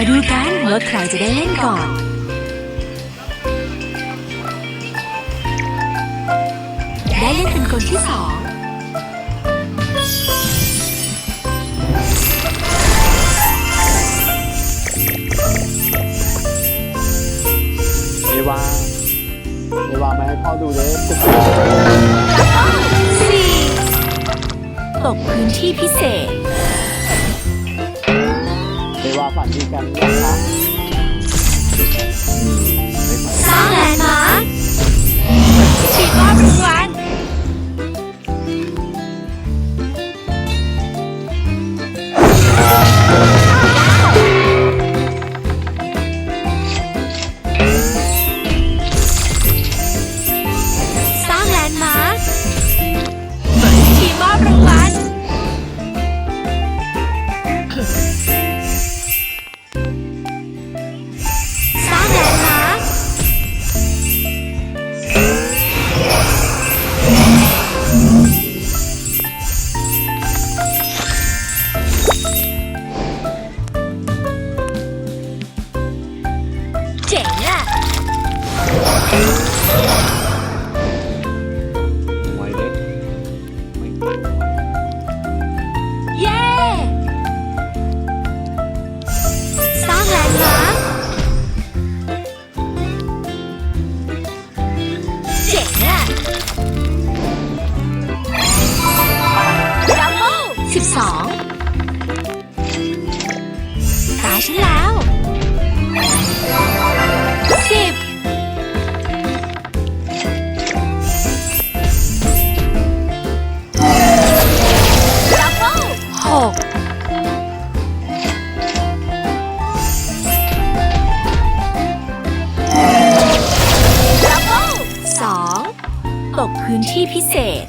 มาดูกันว่าใครจะได้เล่นก่อน ได้เล่นเป็นคนที่สองเอวาเอวามาให้พ่อดูเลยสี่ตกพื้นที่พิเศษเอวา ฝันดีกันนะคะ ไว้เล็กไม่เย้ สร้างแลนด์มาร์คเจ๋งอะดับเบิลสิบสอง ตกพื้นที่พิเศษ